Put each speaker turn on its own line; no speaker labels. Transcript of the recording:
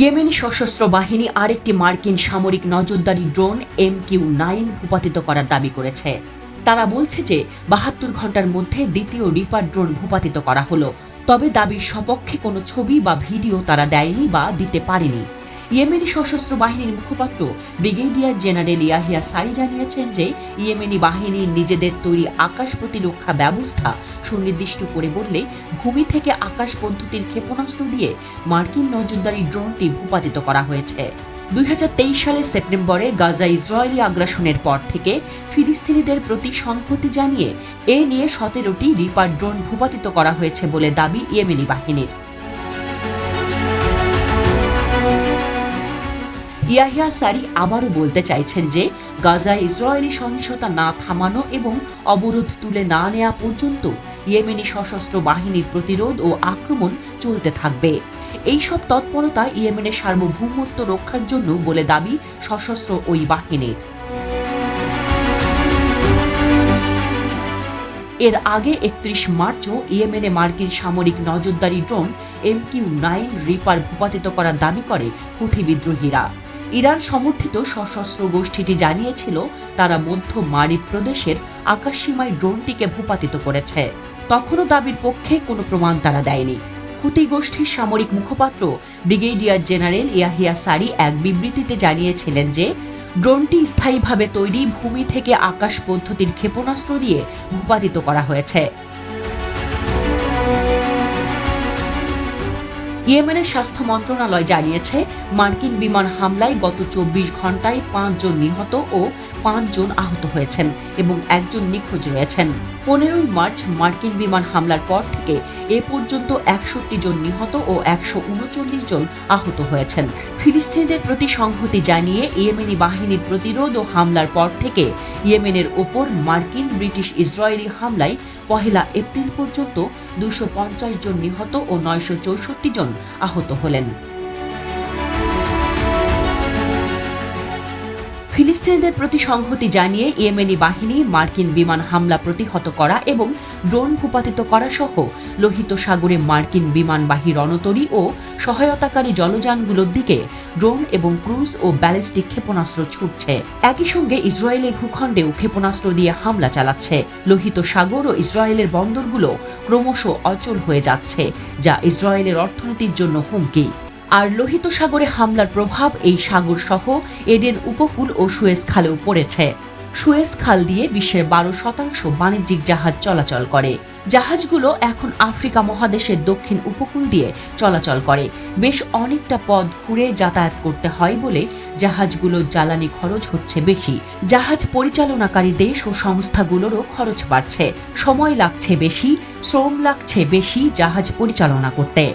Yemeni সশস্ত্র বাহিনী আরেকটি মার্কিন সামরিক নজরদারি ড্রোন এম কিউ নাইন ভূপাতিত করার দাবি করেছে। তারা বলছে যে বাহাত্তর ঘণ্টার মধ্যে দ্বিতীয় রিপার ড্রোন ভূপাতিত করা হলো। তবে দাবির সপক্ষে কোনো ছবি বা ভিডিও তারা দেয়নি বা দিতে পারেনি। ইয়েমেনি সশস্ত্র বাহিনীর মুখপাত্র ব্রিগেডিয়ার জেনারেল ইয়াহিয়া সারি জানিয়েছেন যে ইয়েমেনি বাহিনীর নিজেদের তৈরি আকাশ প্রতিরক্ষা ব্যবস্থা সুনির্দিষ্ট করে বললে ভূমি থেকে আকাশ পদ্ধতির ক্ষেপণাস্ত্র দিয়ে মার্কিন নজরদারি ড্রোনটি ভূপাতিত করা হয়েছে। দুই হাজার তেইশ সালের সেপ্টেম্বরে গাজা ইসরায়েলি আগ্রাসনের পর থেকে ফিলিস্তিনিদের প্রতি সংহতি জানিয়ে এ নিয়ে সতেরোটি রিপার ড্রোন ভূপাতিত করা হয়েছে বলে দাবি ইয়েমেনি বাহিনীর। ইয়াহিয়া সারি আবারও বলতে চাইছেন যে গাজায় ইসরায়েলি সহিংসতা না থামানো এবং অবরোধ তুলে না নেওয়া পর্যন্ত ইয়েমেনি সশস্ত্র বাহিনীর প্রতিরোধ ও আক্রমণ চলতে থাকবে। এইসব তৎপরতা ইয়েমেনের সার্বভৌমত্ব রক্ষার জন্য বলে দাবি সশস্ত্র ওই বাহিনীর। এর আগে একত্রিশ মার্চও ইয়েমেনে মার্কিন সামরিক নজরদারি drone M Q nine Reaper ভূপাতিত করার দাবি করে হুথি বিদ্রোহীরা। ইরান সমর্থিত সশস্ত্র গোষ্ঠীটি জানিয়েছিল, তারা মধ্য মারিব প্রদেশের আকাশসীমায় ড্রোনটিকে ভূপাতিত করেছে। তখনও দাবির পক্ষে কোনো প্রমাণ তারা দেয়নি। হুতি গোষ্ঠীর সামরিক মুখপাত্র ব্রিগেডিয়ার জেনারেল ইয়াহিয়া সারি এক বিবৃতিতে জানিয়েছিলেন যে, ড্রোনটি স্থায়ীভাবে তৈরি ভূমি থেকে আকাশ পদ্ধতির ক্ষেপণাস্ত্র দিয়ে ভূপাতিত করা হয়েছে। ইয়েমেনের স্বাস্থ্য মন্ত্রণালয় জানিয়েছে, মার্কিন বিমান হামলায় গত চব্বিশ ঘন্টায় পাঁচজন নিহত ও পাঁচজন আহত হয়েছেন এবং একজন নিখোঁজ রয়েছেন। পনেরোই মার্চ মার্কিন বিমান হামলার পর থেকে এ পর্যন্ত একষট্টি জন নিহত ও একশো উনচল্লিশ জন আহত হয়েছেন। ফিলিস্তিনিদের প্রতি সংহতি জানিয়ে ইয়েমেনি বাহিনীর প্রতিরোধ ও হামলার পর থেকে ইয়েমেনের ওপর মার্কিন ব্রিটিশ ইসরায়েলি হামলায় পহেলা এপ্রিল পর্যন্ত দুশো জন নিহত ও নয়শো চৌষট্টি জন আহত হলেন। ফিলিস্তিনিদের প্রতি সংহতি জানিয়ে ইয়েমেনি বাহিনী মার্কিন বিমান হামলা প্রতিহত করা এবং ড্রোন ভূপাতিত করা সহ লোহিত সাগরে মার্কিন বিমানবাহী রণতরী ও সহায়তাকারী জলযানগুলোর দিকে ড্রোন এবং ক্রুজ ও ব্যালিস্টিক ক্ষেপণাস্ত্র ছুটছে। একই সঙ্গে ইসরায়েলের ভূখণ্ডেও ক্ষেপণাস্ত্র দিয়ে হামলা চালাচ্ছে। লোহিত সাগর ও ইসরায়েলের বন্দরগুলো ক্রমশ অচল হয়ে যাচ্ছে, যা ইসরায়েলের অর্থনীতির জন্য হুমকি। আর লোহিত সাগরে হামলার প্রভাব এই সাগর সহ এডেন উপকূল ও সুয়েজ খালেও পড়েছে। সুয়েজ খাল দিয়ে বিশ্বের বারো শতাংশ বাণিজ্যিক জাহাজ চলাচল করে। জাহাজগুলো এখন আফ্রিকা মহাদেশের দক্ষিণ উপকূল দিয়ে চলাচল করে। বেশ অনেকটা পথ ঘুরে যাতায়াত করতে হয় বলে জাহাজগুলোর জ্বালানি খরচ হচ্ছে বেশি। জাহাজ পরিচালনাকারী দেশ ও সংস্থাগুলোরও খরচ বাড়ছে। সময় লাগছে বেশি, শ্রম লাগছে বেশি জাহাজ পরিচালনা করতে।